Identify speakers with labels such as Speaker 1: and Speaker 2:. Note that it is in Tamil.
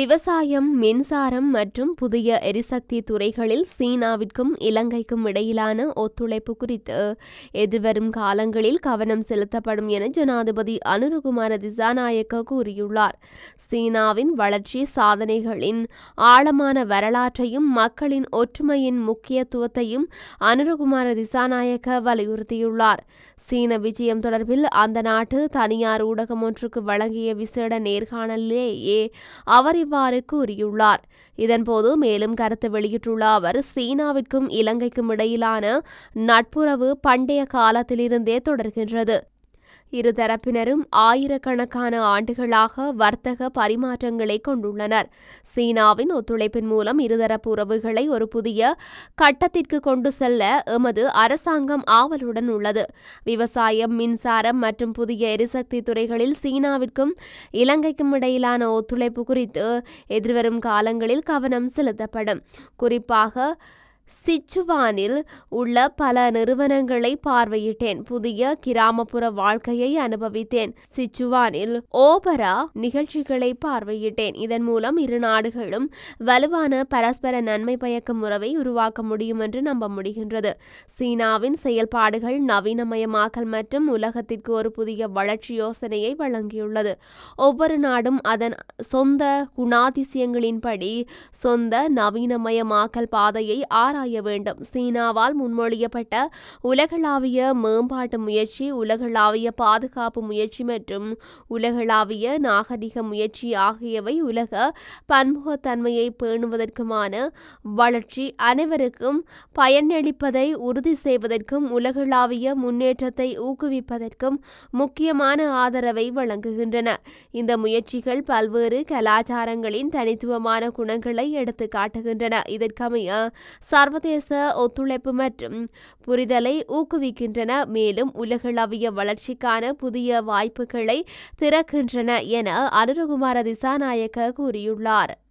Speaker 1: விவசாயம் மின்சாரம் மற்றும் புதிய எரிசக்தி துறைகளில் சீனாவிற்கும் இலங்கைக்கும் இடையிலான ஒத்துழைப்பு குறித்து எதிர்வரும் காலங்களில் கவனம் செலுத்தப்படும் என ஜனாதிபதி அனுருகுமார திசாநாயக்க கூறியுள்ளார். சீனாவின் வளர்ச்சி சாதனைகளின் ஆழமான வரலாற்றையும் மக்களின் ஒற்றுமையின் முக்கியத்துவத்தையும் அனுருகுமார திசாநாயக்க வலியுறுத்தியுள்ளார். சீன விஜயம் தொடர்பில் அந்த நாட்டு தனியார் ஊடகம் ஒன்றுக்கு வழங்கிய விசேட நேர்காணலிலேயே அவர் இவ்வாறு கூறியுள்ளார். இதன்போது மேலும் கருத்து வெளியிட்டுள்ள அவர் சீனாவிற்கும் இலங்கைக்கும் இடையிலான நட்புறவு பண்டைய காலத்திலிருந்தே தொடர்கின்றது. இருதரப்பினரும் ஆயிரக்கணக்கான ஆண்டுகளாக வர்த்தக பரிமாற்றங்களை கொண்டுள்ளனர். சீனாவின் ஒத்துழைப்பின் மூலம் இருதரப்பு உறவுகளை ஒரு புதிய கட்டத்திற்கு கொண்டு செல்ல எமது அரசாங்கம் ஆவலுடன் உள்ளது. விவசாயம் மின்சாரம் மற்றும் புதிய எரிசக்தி துறைகளில் சீனாவிற்கும் இலங்கைக்கும் இடையிலான ஒத்துழைப்பு குறித்து எதிர்வரும் காலங்களில் கவனம் செலுத்தப்படும். குறிப்பாக சிச்சுவானில் உள்ள பல நிறுவனங்களை பார்வையிட்டேன். புதிய கிராமப்புற வாழ்க்கையை அனுபவித்தேன். சிச்சுவானில் ஓபரா நிகழ்ச்சிகளை பார்வையிட்டேன். இதன் மூலம் இரு நாடுகளும் வலுவான பரஸ்பர நன்மை பயக்கும் உறவை உருவாக்க முடியும் என்று நம்ப முடிகின்றது. சீனாவின் செயல்பாடுகள் நவீனமயமாக்கல் மற்றும் உலகத்திற்கு ஒரு புதிய வளர்ச்சி யோசனையை வழங்கியுள்ளது. ஒவ்வொரு நாடும் அதன் சொந்த குணாதிசயங்களின்படி சொந்த நவீனமயமாக்கல் பாதையை ஆர ஆராய வேண்டும். சீனாவால் முன்மொழியப்பட்ட உலகளாவிய மேம்பாட்டு முயற்சி உலகளாவிய பாதுகாப்பு முயற்சி மற்றும் உலகளாவிய நாகரிக முயற்சி ஆகியவை உலக பன்முகத்தன்மையை பேணுவதற்குமான வளர்ச்சி அனைவருக்கும் பயனளிப்பதை உறுதி செய்வதற்கும் உலகளாவிய முன்னேற்றத்தை ஊக்குவிப்பதற்கும் முக்கியமான ஆதரவை வழங்குகின்றன. இந்த முயற்சிகள் பல்வேறு கலாச்சாரங்களின் தனித்துவமான குணங்களை எடுத்து காட்டுகின்றன. இதற்கமைய சர்வதேச ஒத்துழைப்பு மற்றும் புரிதலை ஊக்குவிக்கின்றன. மேலும் உலகளவிய வளர்ச்சிக்கான புதிய வாய்ப்புகளை திறக்கின்றன என அனுரகுமார திசாநாயக்க கூறியுள்ளார்.